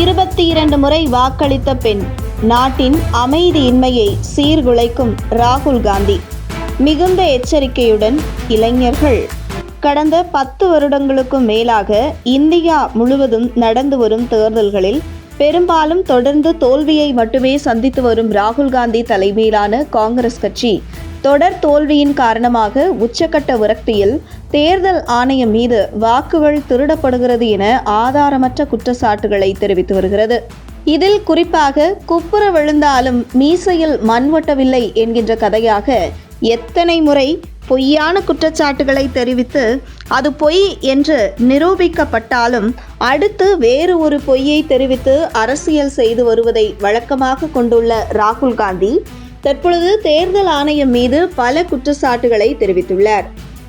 இருபத்தி இரண்டு முறை வாக்களித்த பெண் நாட்டின் அமைதியின்மையை சீர்குலைக்கும் ராகுல் காந்தி. மிகுந்த எச்சரிக்கையுடன் இளைஞர்கள். கடந்த பத்து வருடங்களுக்கும் மேலாக இந்தியா முழுவதும் நடந்து வரும் தேர்தல்களில் பெரும்பாலும் தொடர்ந்து தோல்வியை மட்டுமே சந்தித்து வரும் ராகுல் காந்தி தலைமையிலான காங்கிரஸ் கட்சி தொடர் தோல்வியின் காரணமாக உச்சக்கட்ட விரக்தியில் தேர்தல் ஆணையம் மீது வாக்குகள் திருடப்படுகிறது என ஆதாரமற்ற குற்றச்சாட்டுகளை தெரிவித்து வருகிறது. இதில் குறிப்பாக குப்புற விழுந்தாலும் மீசையில் மண் ஒட்டவில்லை என்கின்ற கதையாக எத்தனை முறை பொய்யான குற்றச்சாட்டுகளை தெரிவித்து அது பொய் என்று நிரூபிக்கப்பட்டாலும் அடுத்து வேறு ஒரு பொய்யை தெரிவித்து அரசியல் செய்து வருவதை வழக்கமாக கொண்டுள்ள ராகுல் காந்தி தற்பொழுது தேர்தல் ஆணையம் மீது பல குற்றச்சாட்டுகளை தெரிவித்துள்ளார்.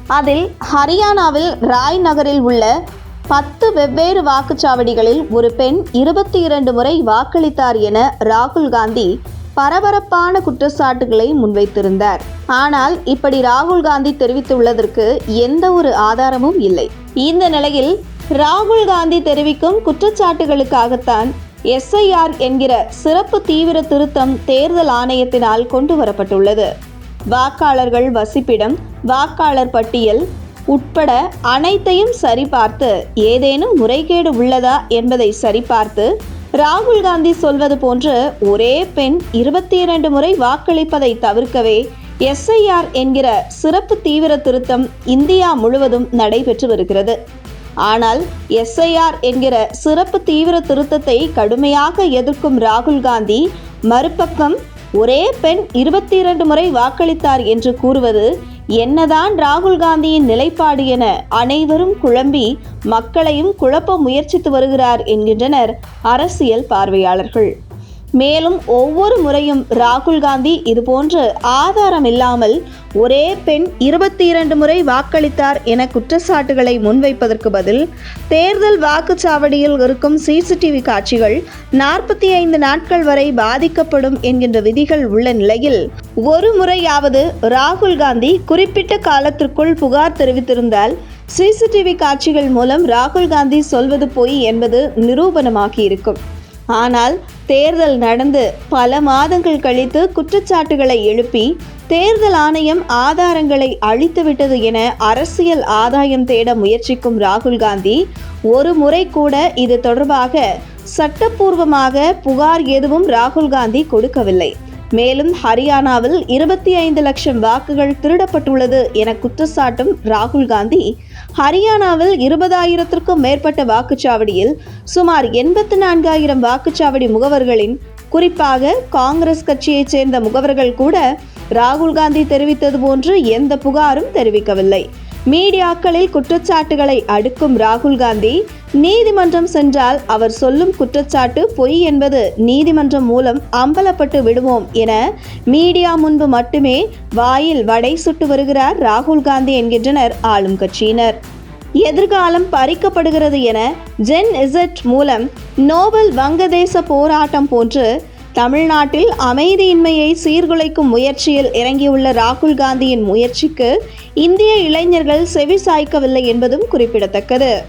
அதில் ஹரியானாவில் ராய் நகரில் உள்ள பத்து வெவ்வேறு வாக்குச்சாவடிகளில் ஒரு பெண் இருபத்தி இரண்டு முறை வாக்களித்தார் என ராகுல் காந்தி பரபரப்பான குற்றச்சாட்டுகளை முன்வைத்திருந்தார். ஆனால் இப்படி ராகுல் காந்தி தெரிவித்துள்ளதற்கு எந்த ஒரு ஆதாரமும் இல்லை. இந்த நிலையில் ராகுல் காந்தி தெரிவிக்கும் குற்றச்சாட்டுகளுக்காகத்தான் எஸ்ஐஆர் என்கிற சிறப்பு தீவிர திருத்தம் தேர்தல் ஆணையத்தினால் கொண்டு வரப்பட்டுள்ளது வாக்காளர்கள் வசிப்பிடம் வாக்காளர் பட்டியல் உட்பட அனைத்தையும் சரிபார்த்து ஏதேனும் முறைகேடு உள்ளதா என்பதை சரிபார்த்து ராகுல் காந்தி சொல்வது போன்று ஒரே பெண் இருபத்தி இரண்டு முறை வாக்களிப்பதை தவிர்க்கவே எஸ்ஐஆர் என்கிற சிறப்பு தீவிர திருத்தம் இந்தியா முழுவதும் நடைபெற்று வருகிறது. ஆனால் எஸ்ஐஆர் என்கிற சிறப்பு தீவிர திருத்தத்தை கடுமையாக எதிர்க்கும் ராகுல் காந்தி மறுபக்கம் ஒரே பெண் இருபத்தி இரண்டு முறை வாக்களித்தார் என்று கூறுவது என்னதான் ராகுல் காந்தியின் நிலைப்பாடு என அனைவரும் குழம்பி மக்களையும் குழப்ப முயற்சித்து வருகிறார் என்கின்றனர் அரசியல் பார்வையாளர்கள். மேலும் ஒவ்வொரு முறையும் ராகுல் காந்தி இதுபோன்று ஆதாரம் இல்லாமல் ஒரே பெண் இருபத்தி இரண்டு முறை வாக்களித்தார் என குற்றச்சாட்டுகளை முன்வைப்பதற்கு பதில் தேர்தல் வாக்குச்சாவடியில் இருக்கும் சிசிடிவி காட்சிகள் நாற்பத்தி ஐந்து நாட்கள் வரை பாதிக்கப்படும் என்கின்ற விதிகள் உள்ள நிலையில் ஒரு முறையாவது ராகுல் காந்தி குறிப்பிட்ட காலத்திற்குள் புகார் தெரிவித்திருந்தால் சிசிடிவி காட்சிகள் மூலம் ராகுல் காந்தி சொல்வது பொய் என்பது நிரூபணமாகியிருக்கும். ஆனால் தேர்தல் நடந்து பல மாதங்கள் கழித்து குற்றச்சாட்டுகளை எழுப்பி தேர்தல் ஆணையம் ஆதாரங்களை அழித்துவிட்டது என அரசியல் ஆதாயம் தேட முயற்சிக்கும் ராகுல் காந்தி ஒரு முறை கூட இது தொடர்பாக சட்டப்பூர்வமாக புகார் எதுவும் ராகுல் காந்தி கொடுக்கவில்லை. மேலும் ஹரியானாவில் இருபத்தி ஐந்து லட்சம் வாக்குகள் திருடப்பட்டுள்ளது என குற்றச்சாட்டும் ராகுல் காந்தி. ஹரியானாவில் இருபதாயிரத்திற்கும் மேற்பட்ட வாக்குச்சாவடியில் சுமார் எண்பத்தி நான்காயிரம் வாக்குச்சாவடி முகவர்களின் குறிப்பாக காங்கிரஸ் கட்சியைச் சேர்ந்த முகவர்கள் கூட ராகுல் காந்தி தெரிவித்தது போன்று எந்த புகாரும் தெரிவிக்கவில்லை. மீடியாக்களில் குற்றச்சாட்டுகளை அடுக்கும் ராகுல் காந்தி நீதிமன்றம் சென்றால் அவர் சொல்லும் குற்றச்சாட்டு பொய் என்பது நீதிமன்றம் மூலம் அம்பலப்பட்டு விடுவோம் என மீடியா முன்பு மட்டுமே வாயில் வடை சுட்டு வருகிறார் ராகுல் காந்தி என்கின்றனர் ஆளும் கட்சியினர். எதிர்காலம் பறிக்கப்படுகிறது என ஜென் இசட் மூலம் நோபல் வங்கதேச போராட்டம் போன்று தமிழ்நாட்டில் அமைதியின்மையை சீர்குலைக்கும் முயற்சியில் இறங்கியுள்ள ராகுல் காந்தியின் முயற்சிக்கு இந்திய இளைஞர்கள் செவி சாய்க்கவில்லை என்பதும் குறிப்பிடத்தக்கது.